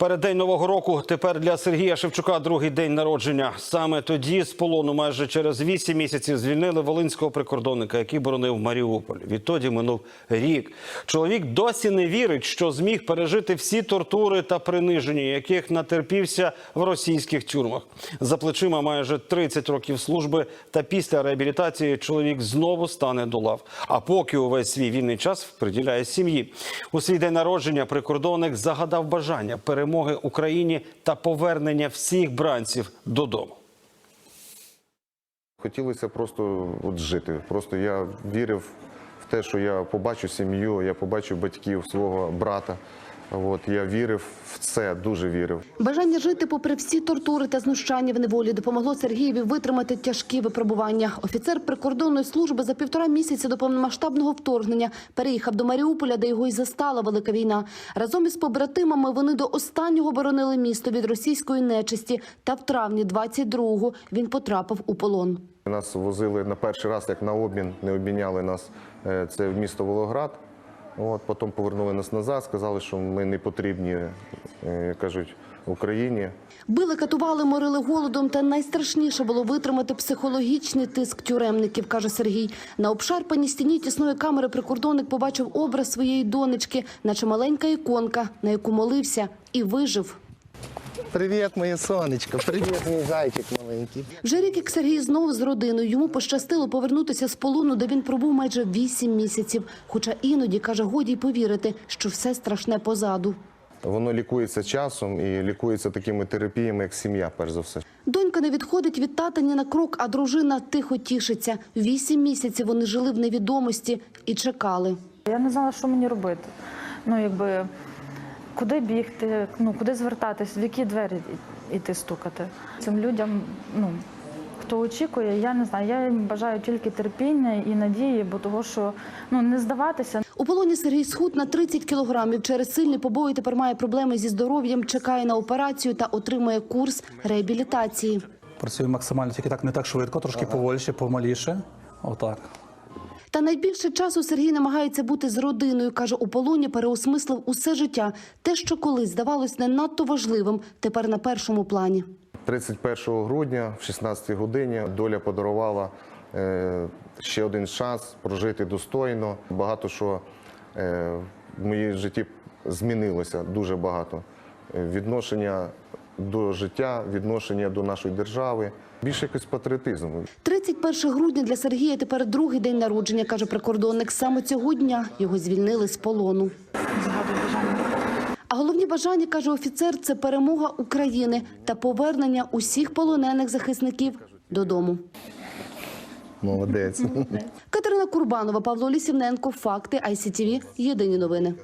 Переддень нового року тепер для Сергія Шевчука другий день народження. Саме тоді з полону майже через вісім місяців звільнили волинського прикордонника, який боронив Маріуполь. Відтоді минув рік. Чоловік досі не вірить, що зміг пережити всі тортури та приниження, яких натерпівся в російських тюрмах. За плечима майже 30 років служби. Та після реабілітації чоловік знову стане до лав. А поки увесь свій вільний час приділяє сім'ї. У свій день народження прикордонник загадав бажання перемоги Україні та повернення всіх бранців додому. Хотілося просто от жити. Просто я вірив в те, що я побачу сім'ю, я побачу батьків свого брата. От я вірив в це, дуже вірив. Бажання жити попри всі тортури та знущання в неволі допомогло Сергієві витримати тяжкі випробування. Офіцер прикордонної служби за півтора місяця до повномасштабного вторгнення переїхав до Маріуполя, де його й застала велика війна. Разом із побратимами вони до останнього боронили місто від російської нечисті. Та в травні 22-го він потрапив у полон. Нас возили на перший раз, як на обмін, не обміняли нас. е, Це в місто Волоград. От, потім повернули нас назад, сказали, що ми не потрібні, е, кажуть, Україні. Били, катували, морили голодом, та найстрашніше було витримати психологічний тиск тюремників, каже Сергій. На обшарпаній стіні тісної камери прикордонник побачив образ своєї донечки, наче маленька іконка, на яку молився і вижив. Привіт, моє сонечко, привіт, мій зайчик маленький. Вже рік як Сергій знову з родиною. Йому пощастило повернутися з полону, де він пробув майже вісім місяців. Хоча іноді каже, годі й повірити, що все страшне позаду. Воно лікується часом і лікується такими терапіями, як сім'я, перш за все. Донька не відходить від тата ні на крок, а дружина тихо тішиться. Вісім місяців вони жили в невідомості і чекали. Я не знала, що мені робити. Ну, якби куди бігти, ну куди звертатись, в які двері йти стукати. Цим людям, ну хто очікує, я не знаю. Я їм бажаю тільки терпіння і надії, бо того, що ну не здаватися. У полоні Сергій схуд на 30 кілограмів. Через сильні побої тепер має проблеми зі здоров'ям, чекає на операцію та отримує курс реабілітації. Працюю максимально, тільки так не так швидко, трошки повольше, помаліше. Отак. Та найбільше часу Сергій намагається бути з родиною. Каже, у полоні переосмислив усе життя. Те, що колись здавалось не надто важливим, тепер на першому плані. 31 грудня в 16 годині доля подарувала е, ще один шанс прожити достойно. Багато що е, в моїй житті змінилося дуже багато. Е, Відношення до життя, відношення до нашої держави. Більше якось патріотизму. 31 грудня для Сергія тепер другий день народження, каже прикордонник. Саме цього дня його звільнили з полону. А головні бажання, каже офіцер, це перемога України та повернення усіх полонених захисників додому. Молодець. Катерина Курбанова, Павло Лісівненко. Факти ICTV. Єдині новини.